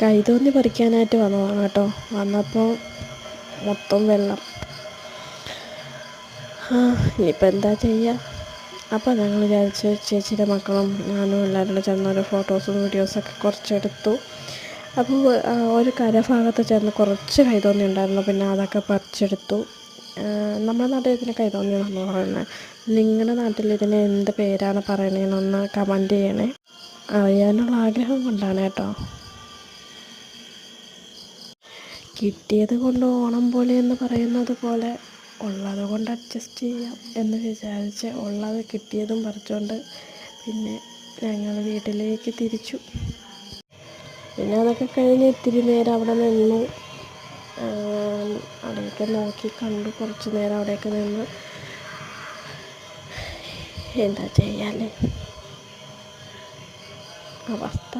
കൈതോന്നി പറിക്കാനായിട്ട് വന്നതാണ് കേട്ടോ. വന്നപ്പോൾ മൊത്തം വെള്ളം. ആ ഇനിയിപ്പോൾ എന്താ ചെയ്യുക അപ്പോൾ ഞങ്ങൾ വിചാരിച്ച് ചേച്ചിയുടെ മക്കളും ഞാനും എല്ലാവരും കൂടെ ഓരോ ഫോട്ടോസും വീഡിയോസൊക്കെ കുറച്ചെടുത്തു. അപ്പോൾ ഒരു കരഭാഗത്ത് ചേർന്ന് കുറച്ച് കൈതോന്നി ഉണ്ടായിരുന്നു. പിന്നെ അതൊക്കെ പറിച്ചെടുത്തു. നമ്മുടെ നാട്ടിൽ ഇതിന് കൈതോന്നി എന്നാണ് പറയുന്നത് നിങ്ങളുടെ നാട്ടിൽ ഇതിന് എന്ത് പേരാണ് പറയണതെന്നൊന്ന് കമന്റ് ചെയ്യണേ. അറിയാനുള്ള ആഗ്രഹം കൊണ്ടാണ് കേട്ടോ. കിട്ടിയത് കൊണ്ട് ഓണം പോലെ എന്ന് പറയുന്നത് പോലെ ഉള്ളത് കൊണ്ട് അഡ്ജസ്റ്റ് ചെയ്യാം എന്ന് വിചാരിച്ച് ഉള്ളത് കിട്ടിയതും പറിച്ചുകൊണ്ട് പിന്നെ ഞങ്ങൾ വീട്ടിലേക്ക് തിരിച്ചു. പിന്നെ അതൊക്കെ കഴിഞ്ഞ് ഇത്തിരി നേരം അവിടെ നിന്നു. അവിടെയൊക്കെ നോക്കി കണ്ടു. കുറച്ച് നേരം അവിടെയൊക്കെ നിന്ന്. എന്താ ചെയ്യാല്ലേ അവസ്ഥ.